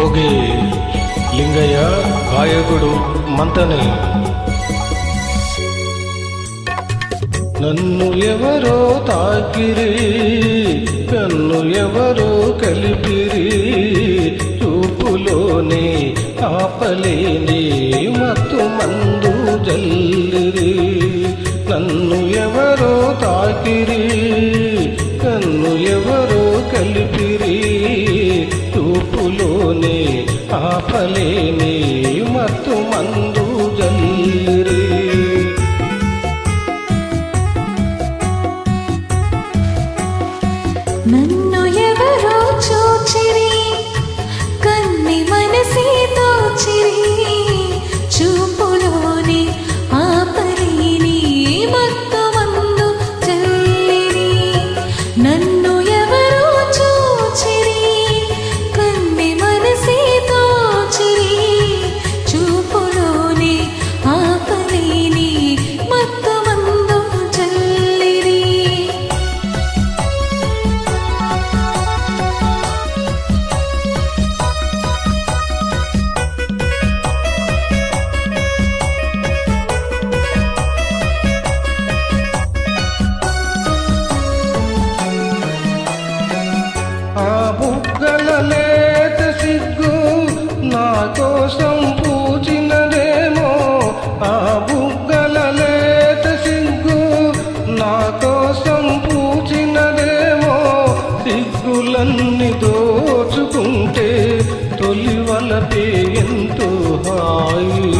భోగి లింగయ్య గాయకుడు మంతని. నన్ను ఎవరో తాకిరి నన్ను ఎవరో కలిపిరి చూపులోనే ఆపలేని మత్తు మందు జల్లిరి. నన్ను ఎవరో తాకిరి నన్ను ఎవరో కలిపిరి చూపులోనే ఆపలేని మత్తు మందు జల్లిరి నన్ను కోసం పూచినదేమో దిగ్గులన్నీ దోచుకుంటే తొలి వలపే ఎంతో హాయి.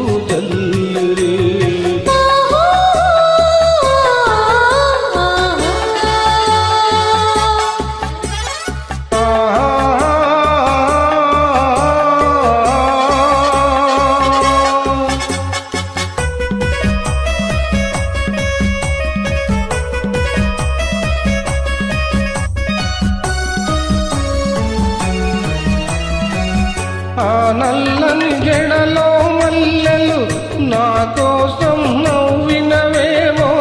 నల్లని జడలో మల్లెలు నా కోసం నవ్వినవేమో.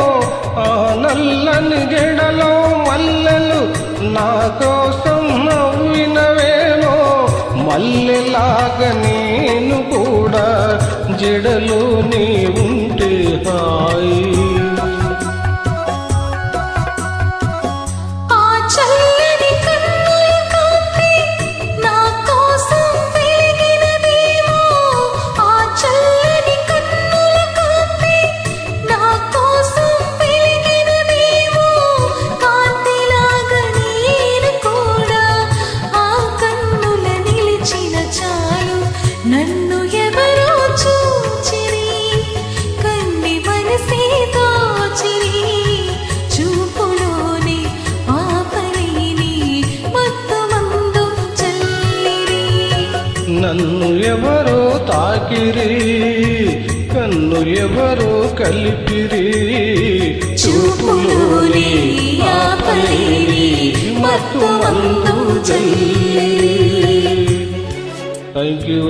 ఆ నల్లని జడలో మల్లెలు నా కోసం నవ్వినవేమో. మల్లెలాగ నేను కూడా జడలో నీ ఉంటే హాయి. నన్ను ఎవరో చూచిరి కన్ని మనసే దోచిరి. చూపులోని ఆపలేని మత్తు చల్లిరి. నన్ను ఎవరో తాకిరి కన్ను ఎవరో కలిపిరి. చూపులోని ఆపలేని మత్తు మందు జల్లి థ్యాంక్ యూ